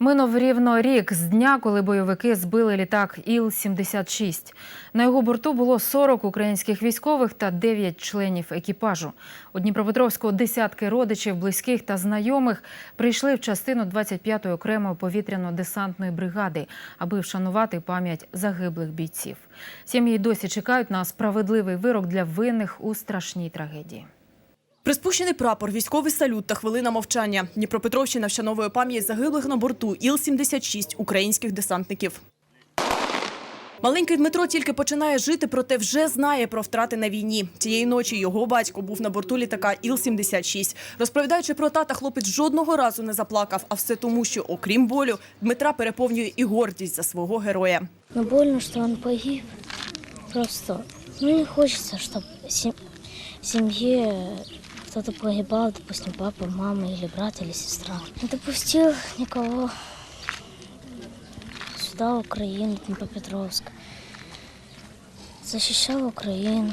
Минув рівно рік з дня, коли бойовики збили літак Іл-76. На його борту було 40 українських військових та 9 членів екіпажу. У Дніпропетровську десятки родичів, близьких та знайомих прийшли в частину 25-ї окремої повітряно-десантної бригади, аби вшанувати пам'ять загиблих бійців. Сім'ї досі чекають на справедливий вирок для винних у страшній трагедії. Приспущений прапор, військовий салют та хвилина мовчання. Дніпропетровщина вшановує пам'ять загиблих на борту Іл-76 українських десантників. Маленький Дмитро тільки починає жити, проте вже знає про втрати на війні. Тієї ночі його батько був на борту літака Іл-76. Розповідаючи про тата, хлопець жодного разу не заплакав, а все тому, що, окрім болю, Дмитра переповнює і гордість за свого героя. Но больно, что он погиб. Просто, ну не хочется, чтобы в семье кто-то погибал, допустим, папа, мама или брат или сестра. Не допустил никого сюда, в Украину, Днепропетровск. Защищал Украину.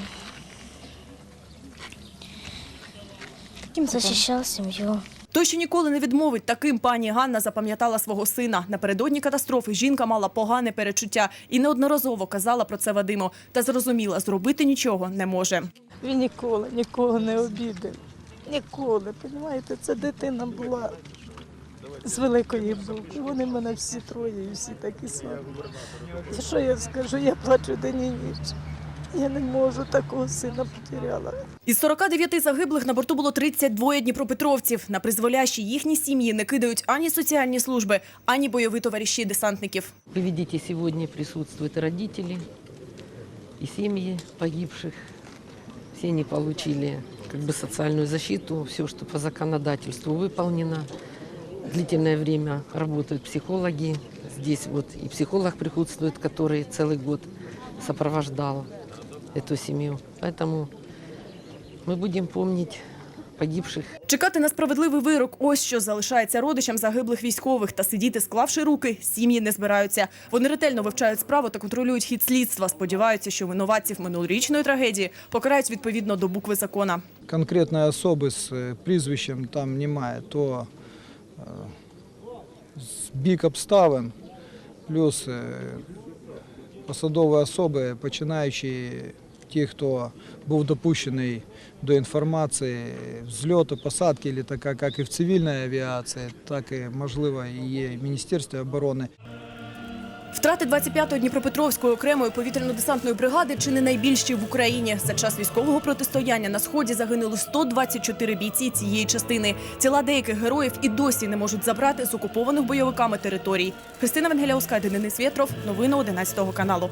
Защищал семью. Той, що ніколи не відмовить, таким пані Ганна запам'ятала свого сина. Напередодні катастрофи жінка мала погане перечуття і неодноразово казала про це Вадиму. Та зрозуміла, зробити нічого не може. Він ніколи нікого не обідав. Ніколи, розумієте, це дитина була з великої буки. Вони в мене всі троє і всі такі самі. За що я скажу? Я плачу день і ніч. Я не можу такого сина потеряла. Із 49 загиблих на борту було 32 дніпропетровців. На призволящі їхні сім'ї не кидають ані соціальні служби, ані бойові товариші десантників. Вы видите, сегодня присутствуют и родители, и погибших Все они получили как бы социальную защиту, все, что по законодательству выполнено. Длительное время работают психологи. Здесь вот и психолог присутствует, который целый год сопровождал эту семью. Поэтому мы будем помнить погибших Чекати на справедливий вирок – ось що залишається родичам загиблих військових. Та сидіти, склавши руки, сім'ї не збираються. Вони ретельно вивчають справу та контролюють хід слідства. Сподіваються, що винуватців минулорічної трагедії покарають відповідно до букви закона. конкретної особи з е, прізвищем там немає, то е, з бік обставин, плюс е, посадові особи, починаючи ті, хто був допущений до інформації взльоту, посадки літака, як і в цивільній авіації, так і, можливо, і в Міністерстві оборони. Втрати 25-ї Дніпропетровської окремої повітряно-десантної бригади чи не найбільші в Україні. За час військового протистояння на сході загинули 124 бійці цієї частини. Тіла деяких героїв і досі не можуть забрати з окупованих бойовиками територій. Христина Венгеляуска, Денис Вєтров. Новини 11 каналу.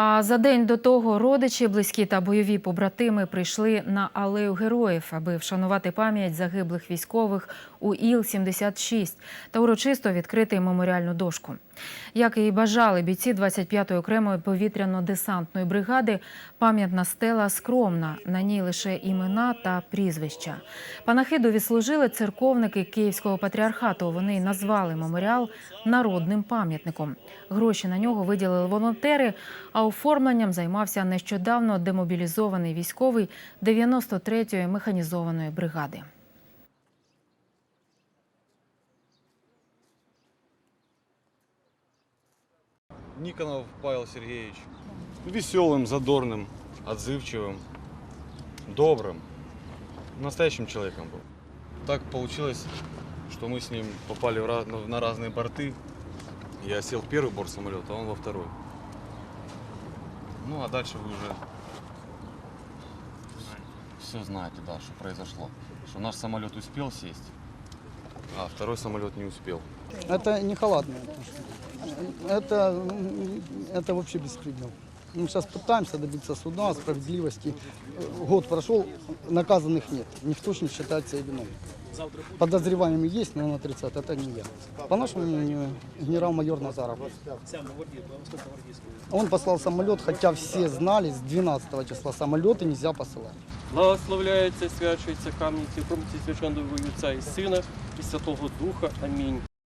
А за день до того родичі, близькі та бойові побратими прийшли на алею героїв, аби вшанувати пам'ять загиблих військових у Іл-76 та урочисто відкрити меморіальну дошку. Як і бажали бійці 25-ї окремої повітряно-десантної бригади, пам'ятна стела скромна, на ній лише імена та прізвища. Панахиду відслужили церковники Київського патріархату. Вони назвали меморіал народним пам'ятником. Гроші на нього виділили волонтери, а оформленням займався нещодавно демобілізований військовий 93-ї механізованої бригади. Никонов Павел Сергеевич. Веселым, задорным, отзывчивым, добрым, настоящим человеком был. Так получилось, что мы с ним попали раз- на разные борты. Я сел в первый борт самолета, а он во второй. Ну а дальше вы уже все знаете, да, что произошло. Что наш самолет успел сесть, а второй самолет не успел. Это не халатное отношение. Это, м, это вообще беспредел. Мы сейчас пытаемся добиться суда, справедливости. Э, Год прошел, наказанных нет. Никто ж не считает себя виновным. Подозреваемый есть, но он отрицает. Это не я. По нашему мнению, генерал-майор Назаров. Он послал самолет, хотя все знали, с 12 числа самолеты нельзя посылать. Благословляється, свячується камінь, ці промці священного Отця і Сина і Святого Духа. Амінь.